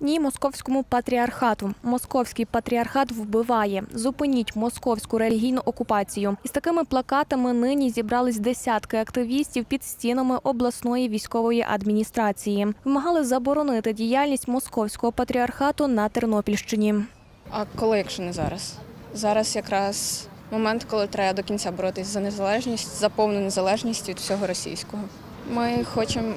Ні, московському патріархату. Московський патріархат вбиває. Зупиніть московську релігійну окупацію. Із такими плакатами нині зібрались десятки активістів під стінами обласної військової адміністрації. Вимагали заборонити діяльність московського патріархату на Тернопільщині. А коли, якщо не зараз? Зараз якраз момент, коли треба до кінця боротись за незалежність, за повну незалежність від всього російського. Ми хочемо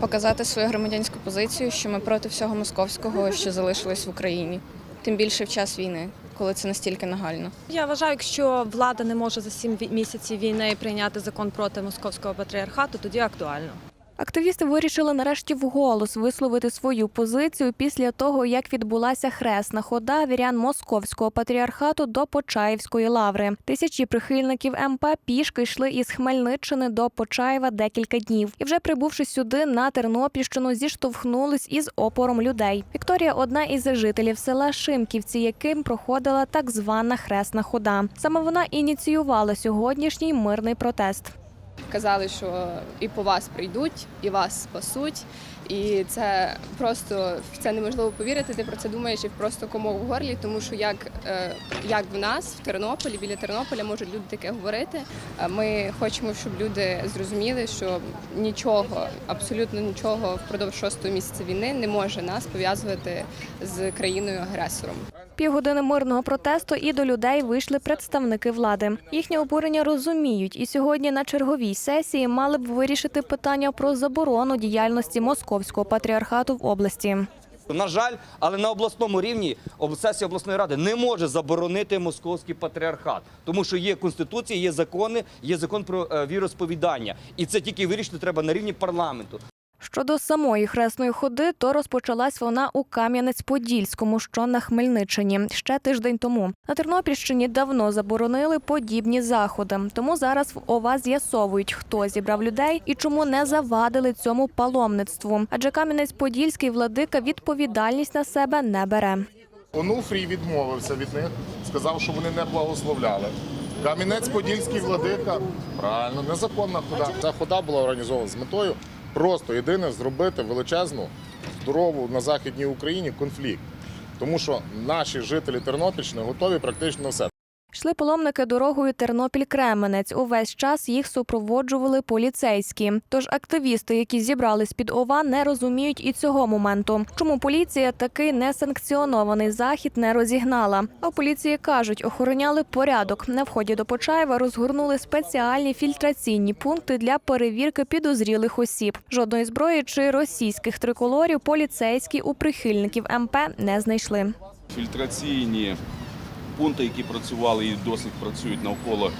показати свою громадянську позицію, що ми проти всього московського, що залишилось в Україні. Тим більше в час війни, коли це настільки нагально. Я вважаю, якщо влада не може за сім місяців війни прийняти закон проти московського патріархату, тоді актуально. Активісти вирішили нарешті вголос висловити свою позицію після того, як відбулася хресна хода вірян московського патріархату до Почаївської лаври. Тисячі прихильників МП пішки йшли із Хмельниччини до Почаєва декілька днів. І вже прибувши сюди на Тернопільщину, зіштовхнулись із опором людей. Вікторія одна із жителів села Шимківці, яким проходила так звана хресна хода. Саме вона ініціювала сьогоднішній мирний протест. Казали, що і по вас прийдуть, і вас спасуть. І це просто в це неможливо повірити. Ти про це думаєш і просто комок в горлі, тому що як, е, як в нас в Тернополі, біля Тернополя можуть люди таке говорити. Е, Ми хочемо, щоб люди зрозуміли, що нічого, абсолютно нічого впродовж шостого місяця війни не може нас пов'язувати з країною агресором. Півгодини мирного протесту і до людей вийшли представники влади. Їхнє обурення розуміють, і сьогодні на черговій сесії мали б вирішити питання про заборону діяльності московського патріархату в області. На жаль, але на обласному рівні сесія обласної ради не може заборонити московський патріархат, тому що є конституція, є закони, є закон про е, віросповідання, і це тільки вирішити треба на рівні парламенту. Щодо самої хресної ходи, то розпочалась вона у Кам'янець-Подільському, що на Хмельниччині, ще тиждень тому. На Тернопільщині давно заборонили подібні заходи. Тому зараз в ОВА з'ясовують, хто зібрав людей і чому не завадили цьому паломництву. Адже Кам'янець-Подільський владика відповідальність на себе не бере. Онуфрій відмовився від них, сказав, що вони не благословляли. Кам'янець-Подільський владика, правильно, незаконна хода. Ця хода була організована з метою просто єдине зробити величезну, здорову на Західній Україні конфлікт. Тому що наші жителі Тернопільщини готові практично на все. Йшли паломники дорогою Тернопіль-Кременець. Увесь час їх супроводжували поліцейські. Тож активісти, які зібрались під ОВА, не розуміють і цього моменту. Чому поліція такий несанкціонований захід не розігнала? А поліції кажуть, охороняли порядок. На вході до Почаєва розгорнули спеціальні фільтраційні пункти для перевірки підозрілих осіб. Жодної зброї чи російських триколорів поліцейські у прихильників МП не знайшли. фільтраційні пункти, які працювали і досі працюють навколо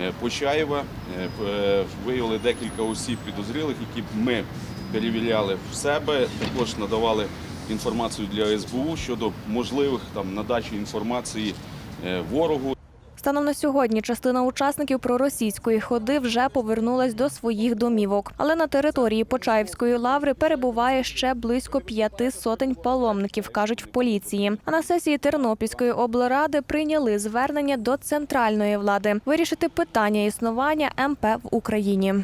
е, Почаєва. Е, е, Виявили декілька осіб підозрілих, які ми перевіряли в себе. Також надавали інформацію для СБУ щодо можливих там надачі інформації ворогу. Станом на сьогодні частина учасників проросійської ходи вже повернулась до своїх домівок. Але на території Почаївської лаври перебуває ще близько п'яти сотень паломників, кажуть в поліції. А на сесії Тернопільської облради прийняли звернення до центральної влади вирішити питання існування МП в Україні.